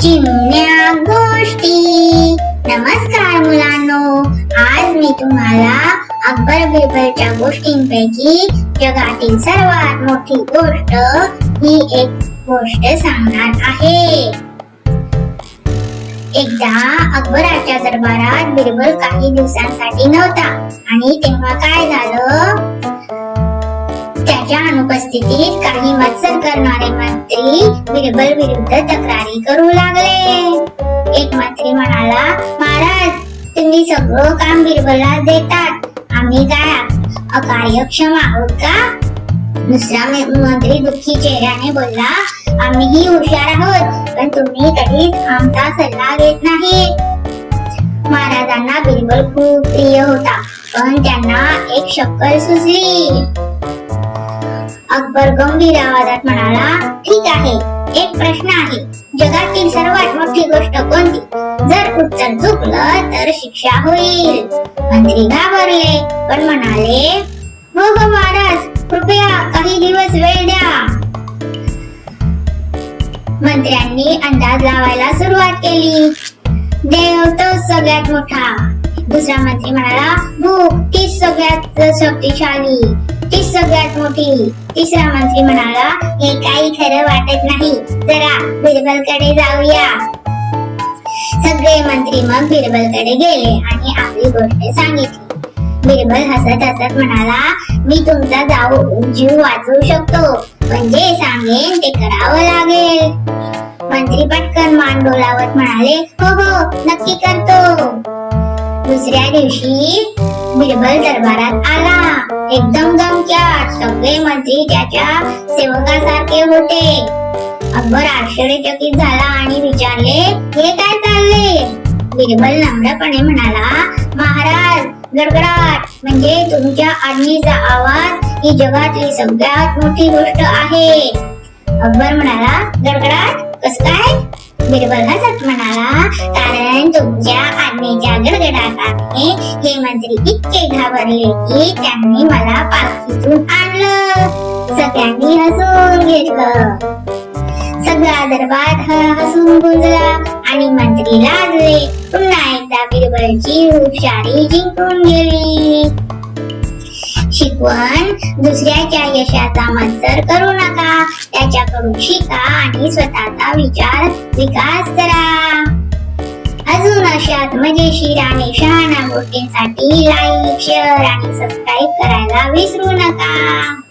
चिमण्या गोष्टी. नमस्कार मुलांनो. आज मी तुम्हाला अकबर बिरबलच्या गोष्टींपैकी जगातील सर्वात मोठी गोष्ट ही एक गोष्ट सांगणार आहे. एकदा अकबराच्या दरबारात बिरबल काही दिवसांसाठी नव्हता आणि तेव्हा काय झालं? त्याच्या अनुपस्थितीत काही मत्सर करणारे मंत्री बिरबल विरुद्ध तक्रारी करू लागले. एक मंत्री म्हणाला महाराज तुम्ही सगळं काम बिरबला देतात. आम्ही काय अकार्यक्षम आहोत का? दुसरा मंत्री दुःखी चेहऱ्याने बोलला आम्हीही हुशार आहोत पण तुम्ही कधीच आमचा सल्ला घेत नाही महाराजांना बिरबल खूप प्रिय होता पण त्यांना एक शक्कल सुचली. अकबर गंभीर आवाजात म्हणाला ठीक आहे. एक प्रश्न आहे. जगातील सर्वात मोठी गोष्ट कोणती? जर उत्तर चुकलं तर शिक्षा होईल. मंत्री घाबरले पण म्हणाले हो हो महाराज कृपया काही दिवस वेळ द्या. मंत्र्यांनी अंदाज लावायला सुरुवात केली. देव तो सगळ्यात मोठा. दुसरा मंत्री म्हणाला भूक तीच सगळ्यात शक्तिशाली. ती सगळ्यात मोठी. तिसरा मंत्री म्हणाला हे काही खरं वाटत नाही. जरा बिरबलकडे जाऊया. सगळे मंत्री मग बिरबलकडे गेले आणि आपली गोष्ट सांगितली. बिरबल हसत हसत म्हणाला मी तुमचा जाऊ जीव वाचवू शकतो. पण जे सांगेन ते करावं लागेल. मंत्री पटकन मान डोलावत म्हणाले हो हो नक्की करतो. दुसऱ्या दिवशी बिरबल दरबारात आला. एकदम दमक्यात सगळे मंत्री त्याच्या सेवकासारखे होते. अकबर आश्चर्यचकित झाला आणि विचारले हे काय चालले? बिरबल नम्रपणे म्हणाला महाराज गडगडाट म्हणजे तुमच्या आज्ञेचा आवाज ही जगातली सगळ्यात मोठी गोष्ट आहे. अकबर म्हणाला गडगडाट कस काय? बिरबल हसत म्हणाला कारण तुमच्या आज्ञेच्या गडगडाटाने हे मंत्री इतके घाबरले की त्यांनी मला पालखीतून आणलं. सगळ्यांनी हसून घेतलं. सगळा दरबार हसून गुंजला आणि मंत्री लाजले. पुन्हा एकदा बिरबलची हुशारी जिंकून गेली. शिकवण दुसऱ्याच्या यशाचा मत्सर करू नका. त्याच्याकडून शिका आणि स्वतःचा विचार विकास करा. अजून अशात मजेशीर आणि शहाणा गोष्टींसाठी लाईक शेअर आणि सबस्क्राईब करायला विसरू नका.